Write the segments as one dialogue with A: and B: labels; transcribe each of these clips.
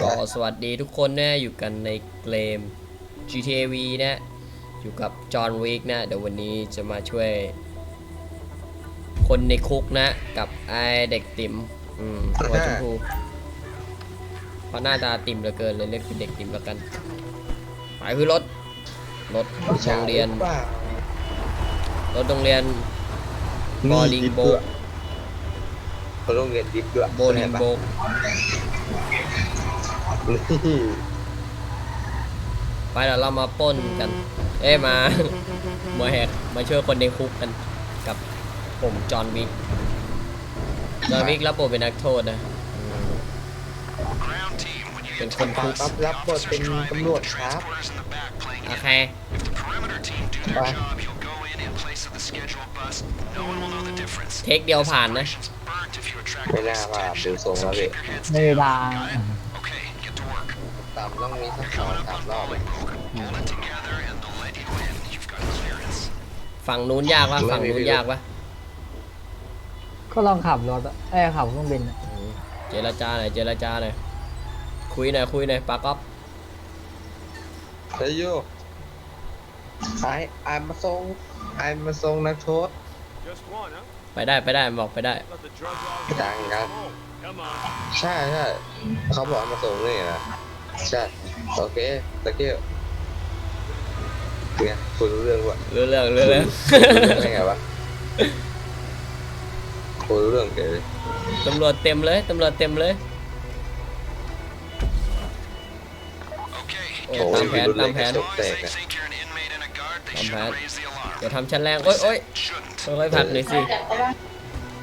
A: ก็สวัสดีทุกคนนะอยู่กันในเกม GTA V นะอยู่กับจอห์นวิกนะเดี๋ยววันนี้จะมาช่วย คนในคุกนะ กับไอเด็กติ๋มอืมหัวชมพูเพราะหน้าตาติ่มเหลือเกินเลยเรียกเป็นเด็กติ๋มแล้วกันไปคือรถรถโรงเรียนรถโรงเรียนบอลิงโบก
B: เขาโรงเรียนดิฟด้วย
A: โบลิงโบก
B: นี่
A: ไปเดี๋ยวเรามาปล้นกัน เอ้ยมา มาแหกมาช่วยคนในคุกกันกับผมจอห์นวิก จอห์นวิกรับบทเป็นนักโทษนะอืมเป็นคนคุก
B: รับรับบทเป็นตำรวจครับ
A: โอเค
B: ไป
A: เทคเดียวผ่านนะ
B: ไม่น่าว่าดูทรงแล้วพี่
C: ไม่มีทาง
B: ตามต้องมีสักสองสามรอบเลย
A: ฝั่งนู้นยากปะฝั่งนู้นยากปะ
C: ก็ลองขับรถอะเอ้ยขับเครื่องบินอะ
A: อืมเจรจาหน่อยเจรจาหน่อยคุยหน่อยคุยหน่อยปากก๊อฟ
B: เฮ้ยโยไอ้ไอ้มาทรงไอ้มาทรงนักโทษ
D: Just one, huh?
A: ไปได้ไปได้บอกไปได้
D: Let the drug lord
B: ดังกัน
D: home. Come on.
B: ใช่ใช่เขาบอกให้มาส่งนี่นะ ใช่โอเคตะเกียบเนี่ยคุยรู้เรื่องวะ
A: เรื่องเรื่องเรื่องเรื่อง
B: คุยรู้เรื่องได้ไงวะคุยรู้เรื่องเก๋เลย
A: ตำรวจเต็มเลยตำรวจเต็มเลยโอ้
B: โอ้
A: ตายมแผน
B: รุน
A: ตามแผน
B: ตกแตกอะ
A: ตามแผนอย่าทำชั้นแรงโอ้ยโอ้ยค่อยๆผลักหน่อยสิ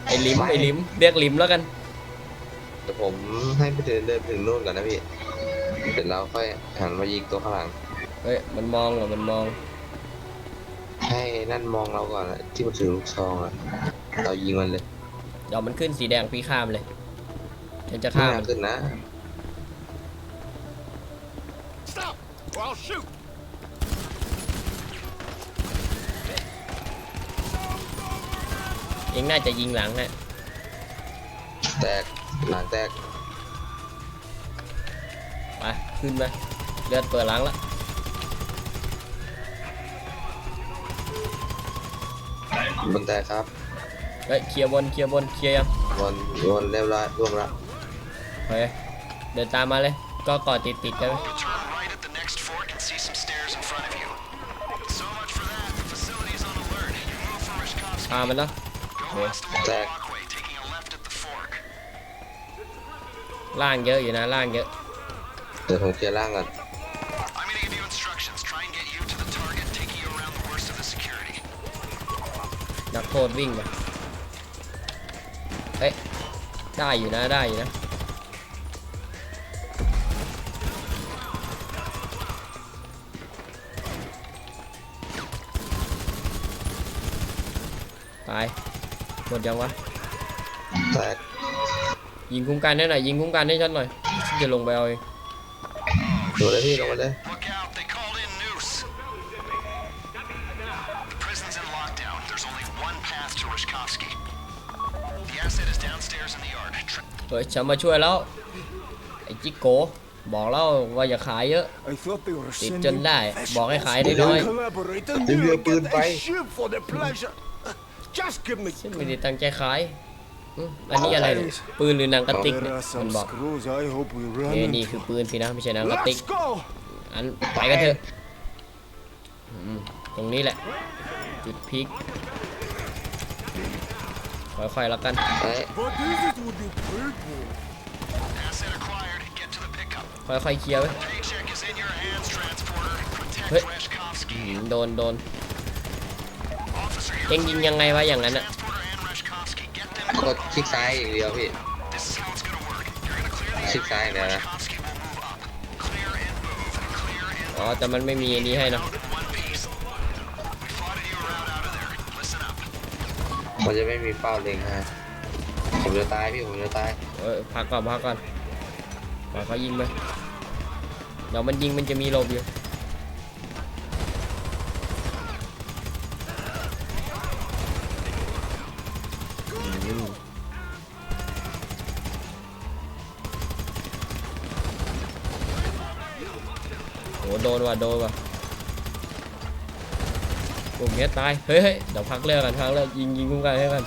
A: ไอ้ลิมไอ้ลิมเรียกลิมแล้วกัน
B: แต่ผมให้ไปเดินเดินถึงนู่นก่อนนะพี่ เสร็จแล้วค่อยหันมายิงตัวข้างหลัง
A: เฮ้ยมันมองเหรอมันมอง
B: ให้นั่นมองเราก่อนอะที่มันถือลูกซองอะเรายิงมันเลย
A: เดี๋ยวมันขึ้นสีแดงพี่ข้ามเลยฉันจะ
B: ไม่
A: ข้าม
B: น่า
A: มัน
B: ขึ้นนะ
D: Stop, or I'll shoot.
A: เองน่าจะยิงหลังฮะ
B: แตกหลังแตก
A: ไปขึ้นมาเลือดเปิดหลังแล้ว
B: บนแตกครับ
A: เฮ้ยเคลียร์บนเคลียร์บนเคลียร์ยัง
B: วนวนเรียบร้อยร่วงละ
A: เฮ้ยเดินตามมาเลย ก็กอดติดติดๆกันไว้
E: Turn right at the next fork and see some stairs in front of you. So much for that. The facility's on alert. You move for Rishkovsky.
A: พามันแล้ว
E: Go west along the walkway, taking a left at the fork.
A: ล่างเยอะอยู่นะล่างเยอะ
B: เดี๋ยวผมเคลียร์ร่างก่อน
E: I'm gonna give you instructions. Try and get you to the target, taking you around the worst of the security.
A: นักโทษวิ่งมาเฮ้ย ได้อยู่นะ ได้อยู่นะ ตาย หมดยังวะ
B: แตก
A: ยิงคุ้มกันให้หน่อย ยิงคุ้มกันให้ฉันหน่อยฉันจะลงไปเอาเอง
B: ดูเลยพี่ลงมาเลย
E: Look out, they called in Noose. The prison's in lockdown. There's only one path to Rishkovsky. The asset is downstairs in the yard. Tr-
A: เฮ้ยฉันมาช่วยแล้วไอ้จิโกบอกแล้วว่าอย่าขายเยอะ
D: I thought they were
A: ติด
D: sending
A: จนได้บอกให้ขายน้อย
D: collaborator.
B: Give me a
D: You
B: good
D: get
B: bite.
D: a ship for the pleasure. Just give me.
A: ๆฉันไม่ได้ตั้งใจขาย อืมอันนี้อะไรเนี่ยปืนหรือหนังกระติก
D: There
A: เนี่ย
D: are
A: มัน
D: some
A: บอก
D: screws. I hope we
A: เอ้ย
D: run.
A: นี่คือปืนสินะไม่ใช่หนังกระติก
D: Let's go.
A: อันไปกันเถอะอืมตรงนี้แหละ จุดพีคค่อยๆแล้วกัน
B: ไอ้
D: But this is what you paid for.
E: asset acquired. Get to the pickup.
A: ค่อยๆเคลียร์ไว้
E: Paycheck is in your hands, transporter. Protect
A: Hey.
E: Reshkovsky.
A: อืมโดนโดน
E: Officer,
A: เอ็งยิงยังไงวะอย่างนั้นอะ
B: กดคลิกซ้ายอย่างเดียวพี่
E: This is how it's gonna work. You're gonna clear the
B: คลิกซ้ายอย่างเดียว
E: area.
B: นะ
E: Reshkovsky will move up. Clear and move. Clear and
A: อ๋อ แต่มันไม่มีอันนี้ให้เนอะ
E: out in one piece. We plotted you a route out of there. Listen up.
B: มันจะไม่มีเป้าเล็งฮะ ผมจะตายพี่ผมจะตาย
A: เออพักก่อนพักก่อนปล่อยเขายิงไปเดี๋ยวมันยิงมันจะมีหลบอยู่ โหโดนว่ะโดนว่ะกลุ่มเนี้ยตาย เฮ้ยเดี๋ยวพักเรือกันพักเรือยิงยิงคุ้มกันให้กัน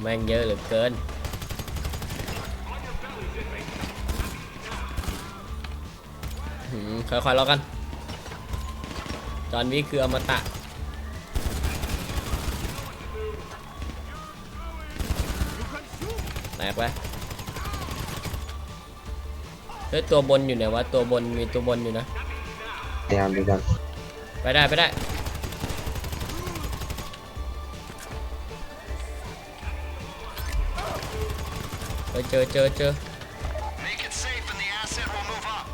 A: แม่งเยอะเหลือเกินค่อยๆแล้วกัน จอนวิคืออมตะ กไปเฮ้ยตัวบนอยู่ไหนวะตัวบนมีตัวบนอยู่นะ
B: พยายามดูกัน
A: ไปได้ไปได้ไปเจอเจอเจอ
E: Make it safe and the asset will move up.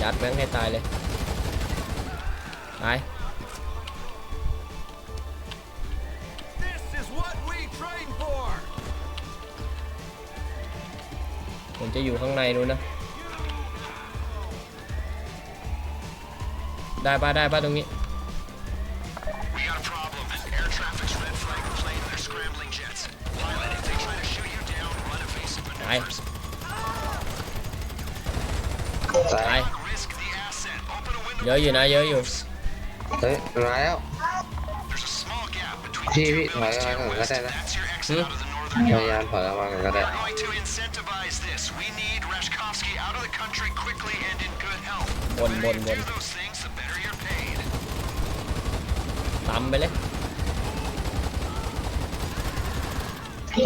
A: ยัดแม่งให้ตายเลย ตาย
D: This is what we train for.
A: ผมจะอยู่ข้างในนู้นนะ ได้ป่ะได้ป่ะตรงนี้
E: We got a problem. Air traffic's red flag a plane. They're scrambling jets. Pilot, if they try to shoot you down, run evasive maneuvers.
B: ตาย
A: ตาย
E: Risk the asset. Open a window.
A: เยอะอยู่นะเยอะอยู่
B: เฮ้ยมาแล้ว
E: There's a small gap between
B: พี่
E: two
B: พี่ถอย
E: buildings
B: ออก
E: to
B: มา
E: your
B: ก่อนก็
E: west.
B: ได้นะ
E: That's your exit out of the
B: พ
E: northern
B: ยา
E: yard.
B: ยามถอยออกมาก่อนก็ได้
E: We're going to incentivize this. We need Reshkovsky out of the country quickly and in good health.
A: บน
E: The
A: บ
E: better
A: น
E: you
A: บน
E: do those things, the better you're paid.
A: ตำไปเลย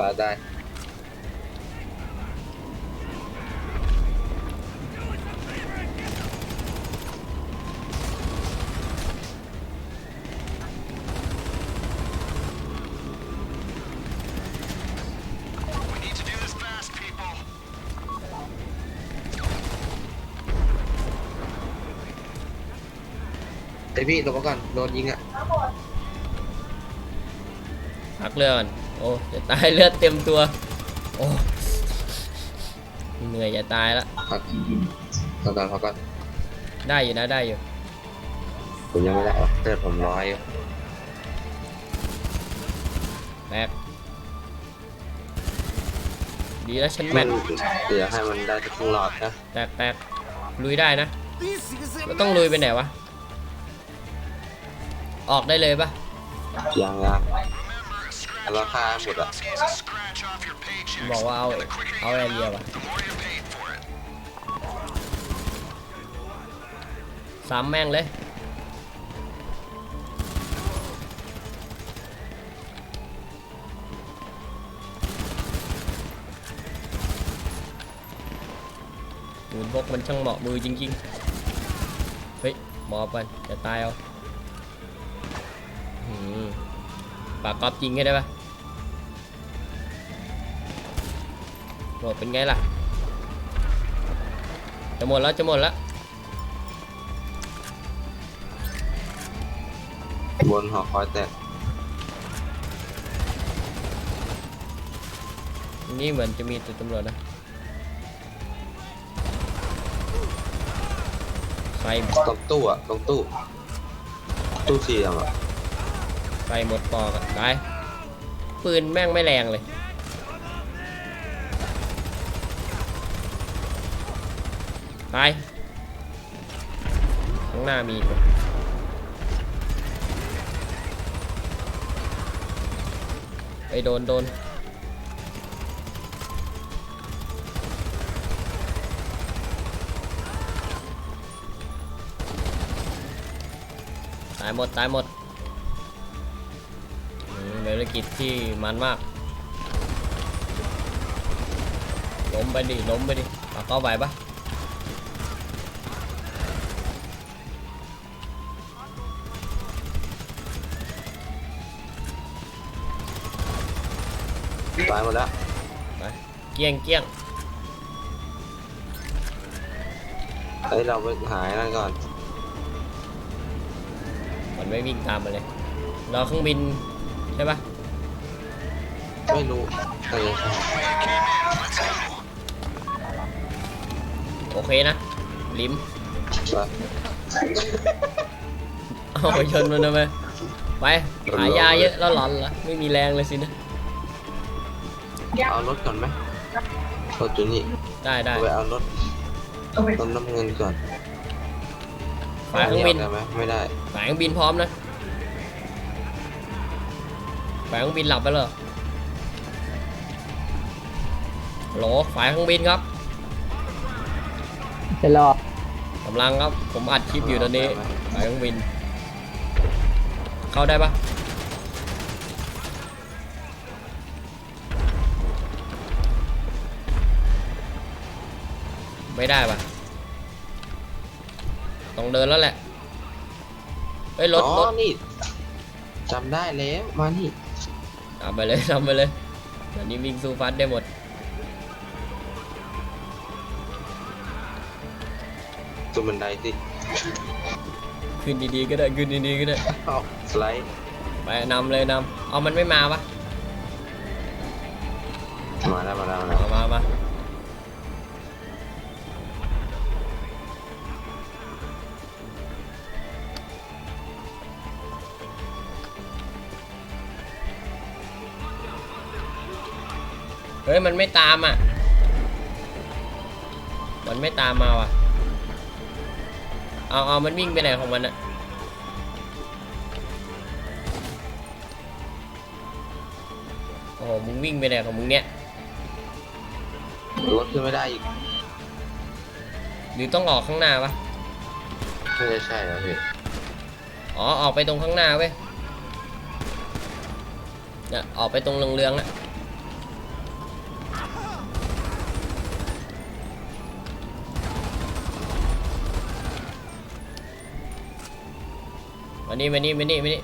B: ตายได้ ไอยพี่ลงมาก่อนโดนยิงอะ
A: พักเรือก่อนโอ้จะตายเลือดเต็มตัว โอ้เหนื่อยจะตายละ
B: พักพักก่อนพักก่อน
A: ได้อยู่นะได้อยู่
B: ผมยังไม่ได้เลือดผมร้อยอยู่
A: แตกดีแล้วฉัน
B: มั
A: แม่
B: น
A: น
B: เดี๋ยวให้มันได้สักครึ่งหลอดนะ
A: แตกแตกลุยได้นะ
D: This is a
A: แล้วต้องลุยไปไหนวะ ออกได้เลยปะ
B: ยังยัง
E: Remember, a scratch
B: Hello,
E: on
B: hi, I'm with
E: Reshkovsky is a scratch off your paycheck.
A: บอกว่าเอา
E: And the quicker
A: เอา
E: you
A: แอ
E: get
A: เรีย
E: out,
A: วะ
E: the more you're paid for it.
A: สามแม่งเลยปืนพกมันช่างเหมาะมือจริงๆ เฮ้ย หมอบกันจะตายเอาหืม ปากกอบจริงให้ได้ปะโหเป็นไงล่ะ จะหมดแล้วจะหมดแล้ว
B: บนหอคอยแตก
A: นี่เหมือนจะมีตัวตำรวจนะไฟ
B: ตรงตู้อะตรงตู้ ตู้สี่อะ
A: ไฟหมดปอกอะตายปืนแม่งไม่แรงเลยตายข้างหน้ามีไปโดนโดนตายหมด ตายหมด ภารกิจที่มันมาก ล้มไปดิ ล้มไปดิเอาเข้าไปปะ
B: ตายหมดแล้ว
A: ไป เกี้ยงเกี้ยง
B: เฮ้ยเราไปหายนั่นก่อน
A: มันไม่วิ่งตามมาเลย รอเครื่องบิน ใช่ปะ
B: ไม่รู้เออ
A: โอเคนะ ลิม
B: ไป
A: เอาไปชนมันทำไมไปหายาเยอะแล้วหลอนเหรอไม่มีแรงเลยสินะ
B: เอารถก่อนไหมรถจุนี่
A: ได้ได้
B: เอาไปเอารถรถน้ำเงินก่อน
A: ฝ่ายเครื่องบิน
B: ได้ไหมไม่ได้
A: ฝ่ายเครื่องบินพร้อมนะฝ่ายเครื่องบินหลับไปเลยฮัลโหลฝ่ายเครื่องบินครับ
C: จะรอกำ
A: ลังครับ ผมอัดคลิปอยู่ตอนนี้ฝ่ายเครื่องบิน เข้าได้ปะไม่ได้ปะต้องเดินแล้วแหละเฮ้ยรถ
B: อ๋อ
A: รถ
B: นี่จำได้แล้วมานี่
A: ทำไปเลยทำไปเลยอันนี้วิ่งสู้ฟัดได้หมด
B: ตัวบันไดสิ
A: ขึ้นดีๆก็ได้ขึ้นดีๆก็ได้
B: เอาสไลด์
A: ไปนำเลยนำเอามันไม่มาปะ
B: มาแล้วมาแล้วมาแล้ว
A: เอามามา เฮ้ยมันไม่ตามอะ มันไม่ตามมาว่ะ เอาเอามันวิ่งไปไหนของมันอะโอ้โหมึงวิ่งไปไหนของมึงเนี่ย
B: รถขึ้นไม่ได้อีก
A: หรือต้องออกข้างหน้าปะ
B: ไม่ใช่ใช่แล้วพี่
A: อ๋อออกไปตรงข้างหน้าเว้ยเนี่ยออกไปตรงเรืองๆน่ะ นี่มานี่มานี่มานี่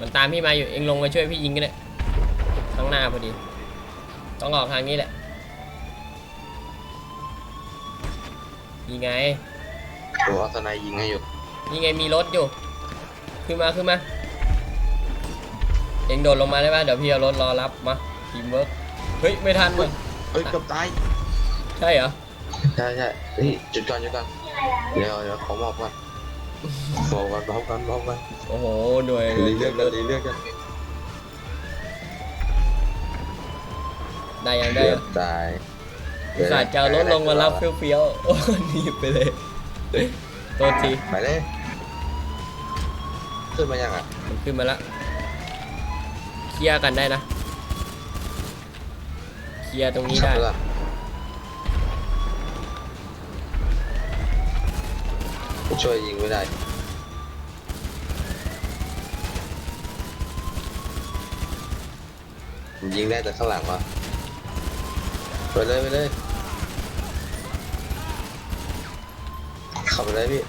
A: มันตามพี่มาอยู่เองลงมาช่วยพี่ยิงกันเลยข้างหน้าพอดี ต้องออกทางนี้แหละนี่ไง
B: ตัวอัศนัยยิงให้อยู่
A: นี่ไงมีรถอยู่ ขึ้นมาขึ้นมา เองโดดลงมาได้ป่ะเดี๋ยวพี่เอารถรอรับมาทีมเวิร์กเฮ้ยไม่ทันว่ะ
B: เฮ้ยเกับตาย
A: ใช่เหรอ
B: ใช่ใช่นี่จุดก่อนจุดก่อนเดี๋ยวเดี๋ยวขอมอบก่อน มอบก่อนมอบก่อนมอบก่อน
A: โอ้โหหน่วย
B: รีเลือกกันรีเลือกกัน
A: ได้ยังได้
B: เกื
A: ยั
B: องบตาย
A: อุตส่าห์จะเอารถลงมารับเฟี้ยวๆโอ้หนีบไปเลยโทษที
B: ไปเลยขึ้นมายังอะ
A: มันขึ้นมาแล้วเคลียร์กันได้นะ เคลียร์ตรงนี้ได้
B: ช่วยยิงไม่ได้ยิงได้แต่ข้างหลังวะไปเลยไปเลยขับไปเลยพี่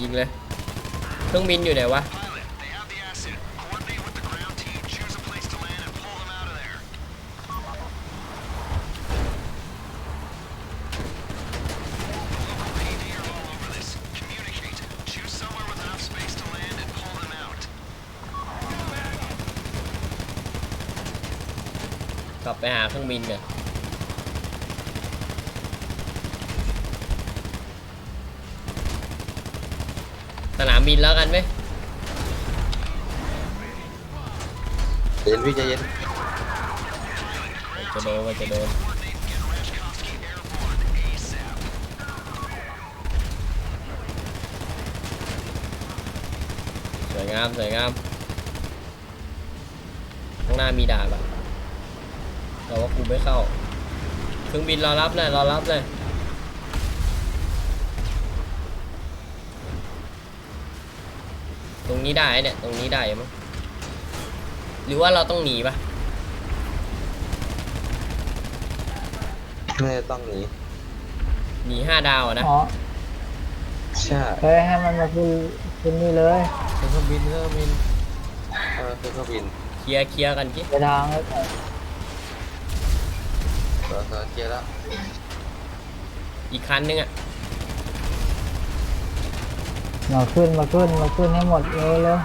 A: ยิงเลยเครื่องบินอยู่ไหนวะ กลับไปหาเครื่องบินกันสนามบินแล้วกันไหม
B: ใจเย็นพี่ใจเย็น
A: จะโดนมันจะโดน
E: Coordinate and get Rajkovsky airborne ASAP.
A: สวยงามสวยงามข้างหน้ามีด่านปะ แต่ว่ากูไม่เข้า เครื่องบินรอรับเลยรอรับเลยตรงนี้ได้เนี่ย ตรงนี้ได้มั้งหรือว่าเราต้องหนีปะ
B: น่าจะต้องหนี
A: หนีห้าดาวอะนะ
C: อ๋อ
B: ใช่
C: เฮ้ยให้มันมาขึ้นขึ้นนี่เลย
B: เครื่องบินเครื่องบินเออเครื่องบิน
A: เคลียร์เคลียร์กันจิ
C: ไปทางแล้ว กัน
B: เออเออเคลียร์แล้ว
A: อีกคันนึงอะ
C: มาขึ้นมาขึ้นมาขึ้นให้หมดเร็วเร็ว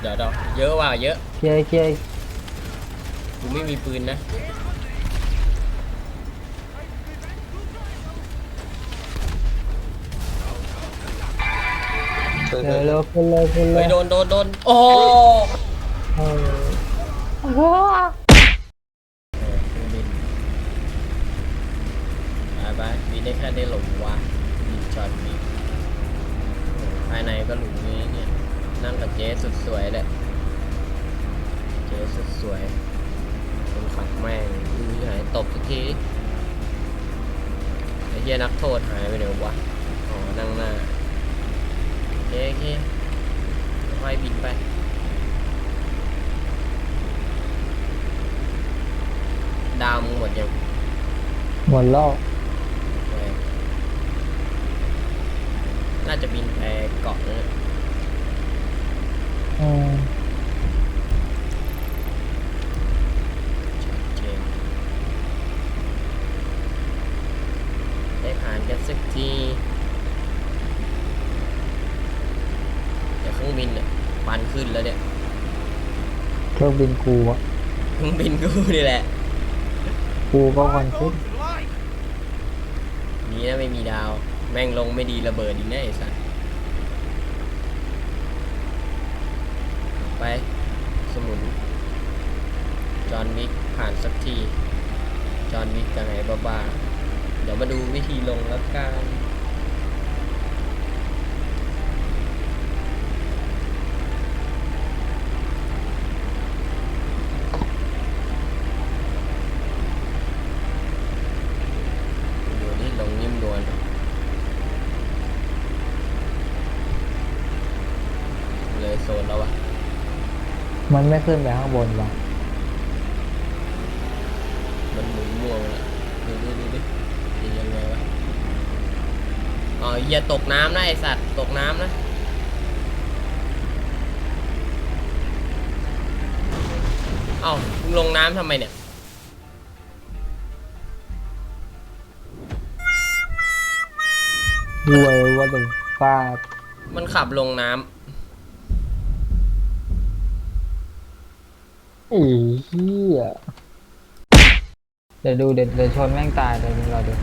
A: เดี๋ยวเดี๋ยวเยอะว่ะเยอะ
C: เคลียร์เคลียร์
A: กูไม่มีปืนนะ
C: เเร็วเร็วขึ้นเลยขึ้นเล
A: เฮ้
C: ย
A: ยโดนโดนโดนโอ้โห
C: เออ
A: ได้แค่ได้หลงวะบินจอดนโอ้ภายในก็หรูนี้เนี่ย นั่งกับเจ๊สุดสวยเลยเจ๊สุดสวยคนขับแม่งดูที่ไหนตบสักทีไอ้เหี้ยนักโทษหายไปไหนวะอ๋อนั่งหน้าเคโอเคค่อยบินไปดาวมึงหมดยัง
C: หมดแล้ว
A: โอเค น่าจะบินไปเกาะนะ
C: อืม
A: ชัดเจนได้ผ่านกันสักทีแต่เครื่องบินเนี่ยปันขึ้นแล้วเนี่ย
C: เครื่องบินกูอะ
A: เครื่องบินกูนี่แหละ
C: กูก็ควันขึ้น
A: ดีนะไม่มีดาว แม่งลงไม่ดีระเบิดอีกแน่ไอ้สัสไป สมุน จอห์นวิกผ่านสักที จอห์นวิกกันไงบ้าๆเดี๋ยวมาดูวิธีลงแล้วกัน ดูนี่ลงนิ่มนวลเลยโซนแล้วอะ
C: มันไม่ขึ้นไปข้างบนหรอก
A: มันหมุนม่วงแล้วดูดูดูดิจะยังไงวะอ๋ออย่าตกน้ำนะไอสัตว์ตกน้ำนะเอ้ามึงลงน้ำทำไมเนี่ย
C: รวยว่าแต่ฟาด
A: มันขับลงน้
C: อีเหี้ยเดี๋ยวดูเดี๋ยวเดี๋ยวชนแม่งตายเดี๋ยวราดู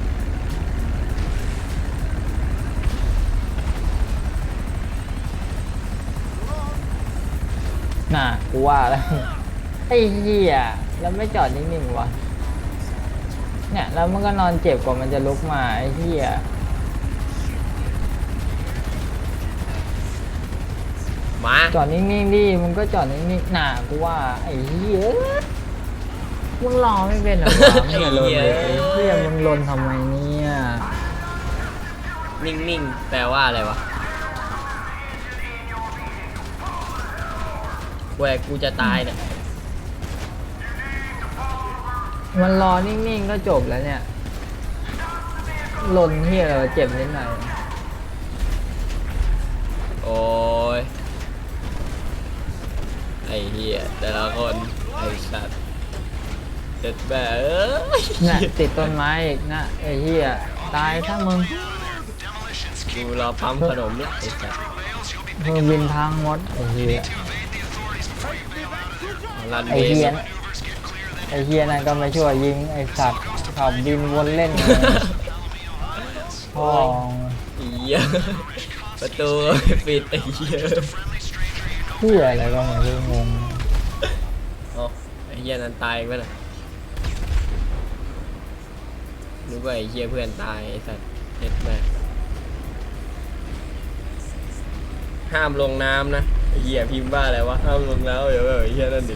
C: น่ะกูว่าแล้วไอ้เหี้ยแล้วไม่จอดนิ่งๆวะเนี่ยแล้วมันก็นอนเจ็บกว่ามันจะลุกมาไอ้เหี้ย
A: มา
C: จอดนิ่งๆดิมึงก็จอดนิ่งๆน่ะกูว่าไอ้เหี้ยมึงรอไม่เป็นเหรอวะมึงอย่าลนเลยไอ้เหี้ยมึงลนทำไมเนี่ย
A: นิ่งๆแปลว่าอะไรวะแหวกกูจะตายเนี่ย
C: มันรอนิ่งๆก็จบแล้วเนี่ยลนเหี้ยอะไรวะเจ็บนิดหน่อย
A: โอ้ย ไอ้เหี้ยแต่ละคนไอ้สัตว์เด็ดแบ่เอ้ย
C: น่ะติดต้นไม้อีกนะไอ้เหี้ยตายถ้ามึง
A: กูรอปั๊มขนมเนี่ยไอ้สัตว์
C: มึงบินทางมดไอ้เหี้ย
A: รัน
C: ไอ้
A: เวย์
C: เหี้ยไอ้เหี้ยนั่นก็ไม่ช่วยยิงไอ้สัตว์ขับบินวนเล่นเลยพ่อ
A: ไอ้เหี้ยประตูปิดไอ้เหี้ย
C: เหี้ยอะไรก็ไม่รู้งง
A: เอ๋อไอ้เหี้ยนั้นตายไปน่ะนึกว่าไอ้เหี้ยเพื่อนตายไอ้สัตว์เด็ดแม่ห้ามลงน้ำนะไอ้เหี้ยพิมพ์ว่าอะไรวะห้ามลงน้ำเดี๋ยวแบบไอ้เหี้ยนั่นดิ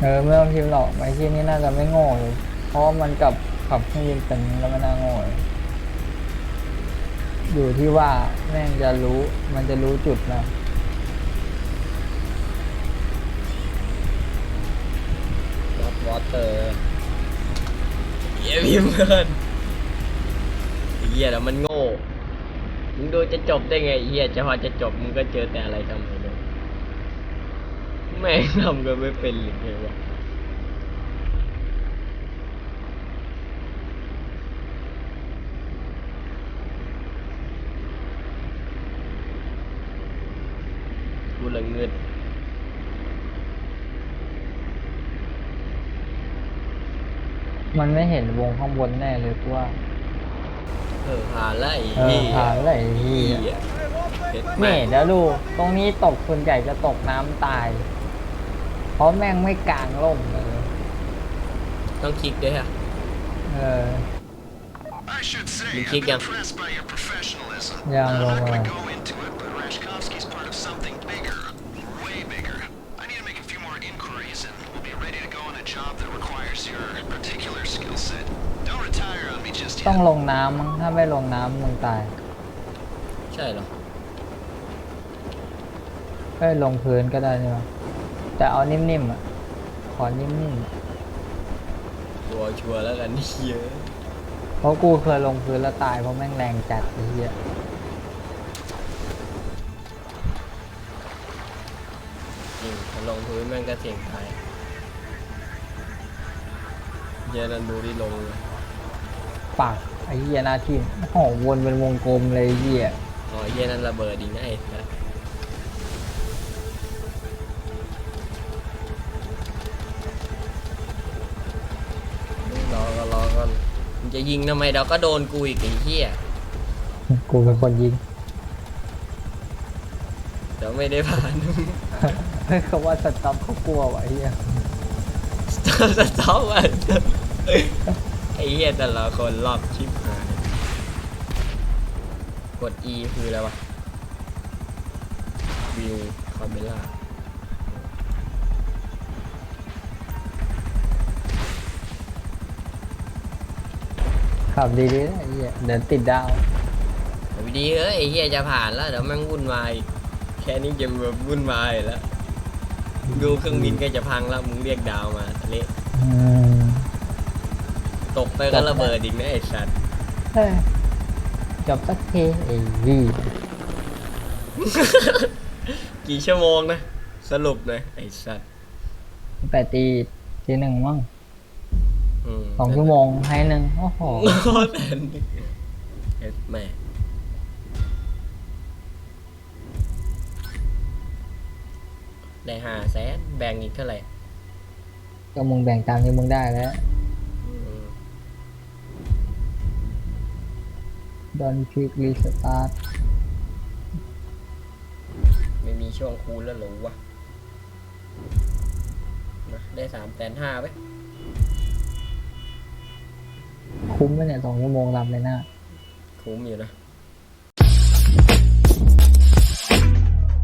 C: เออไม่ต้องพิมพ์หรอกไอ้ที่นี่น่าจะไม่โง่เลยเพราะว่ามันกับขับเครื่องบินเป็นแล้วไม่น่าโง่เลยอยู่ที่ว่าแม่งจะรู้มันจะรู้จุดนะ
A: วออเตอร์เหี้ยพิมเพื่อนเหี้ยแล้วมันโง่ มึงดูจะจบได้ไงเหี้ยจะพอจะจบมึงก็เจอแต่อะไรทำไมเนี่ยแม่งทำกันไม่เป็นหรือไงวะกูละเงิน
C: มันไม่เห็นวงข้างบนแน่เลยกูว่า
A: เออผ่านแล้วไอ้
C: เออ
A: เหี้ย
C: ผ่านแล้วไอ้เหี้ย
A: เหี้ยเพชร
C: เนี่
A: มาย
C: เดี๋ยวดูตรงนี้ตกส่วนใหญ่จะตกน้ำตาย เพราะแม่งไม่กลางร่มเลย
A: ต้องคลิกด้วยฮะ
C: เออ
E: I should say,
A: You
E: I've
A: kick
E: been
A: him.
E: impressed by your professionalism.
C: Yeah,
E: I'm
C: well,
E: not going
C: uh,
E: to go into it,
C: ต้อง
E: yet.
C: ลงน้ำมั้งถ้าไม่ลงน้ำมึงตาย
A: ใช่เหรอ
C: เอ้ยลงพื้นก็ได้ใช่ไหมแต่เอานิ่มๆอะขอนิ่มๆอะ
A: ตัวชัวร์แล้วกันเยอะ
C: เพราะกูเคยลงพื้นแล้วตายเพราะแม่งแรงจัดไอ้เหี้ย
A: จริงพอลงพื้นแม่งก็เสี่ยงตายเยอะนันดูที่ลงเลย
C: ปากไอ้เหี้ยหน้าทิ่มโอ้โหวนเป็นวงกลมเลยไอ้เหี้ย
A: อ๋อเยอะนั้นระเบิดอีกนะไอ้สัสรอก็รอก่อนมึงจะยิงทำไมเดี๋ยวก็โดนกูอีกไอ้เหี้ย
C: กูเป็นคนยิง
A: เดี๋ยวไม่ได้ผ่าน
C: เฮ้ยเขาว่าสต็อปเขากลัวว่ะไอ้เหี้ย
A: สต็อปสต็อปอะ ไอ้เหี้ยแต่ละคนรอบชิบหายกด E คืออะไรวะวิวคาเมล่า
C: ขับดีๆนะไอ้เหี้ยเดี๋ยวติดดาว
A: เอาดีๆเอ้ยไอ้เหี้ยจะผ่านแล้วเดี๋ยวแม่งวุ่นวายแค่นี้จะแบบวุ่นวายแล้วดูเครื่องบินก็จะพังแล้วมึงเรียกดาวมาเละ
C: อืม
A: ตกไปก็ระเบิดอีกนะไอ้สัตว์
C: เฮ้ยจบสักทีไอ้ยี่
A: กี่ชั่วโมงนะ สรุปเลยไอ้สัตว์
C: แต่ตีทีหนึ่งมั้ง
A: อืม
C: สองชั่วโมงให้หนึ่งโอ้โห
A: โอ้โหแต่นี่เอ็ดแม่ได้ห้าแสนแบ่งอีกเท่าไหร่
C: ก็มึงแบ่งตามที่มึงได้แล้ว ดอนคลิกรีสตาร์ท
A: ไม่มีช่วงคูณแล้วเหรอวะมาได้สามแสนห้าไป
C: คุ้มไหมเนี่ยสองชั่วโมงลำเลยนะ
A: คุ้มอยู่นะ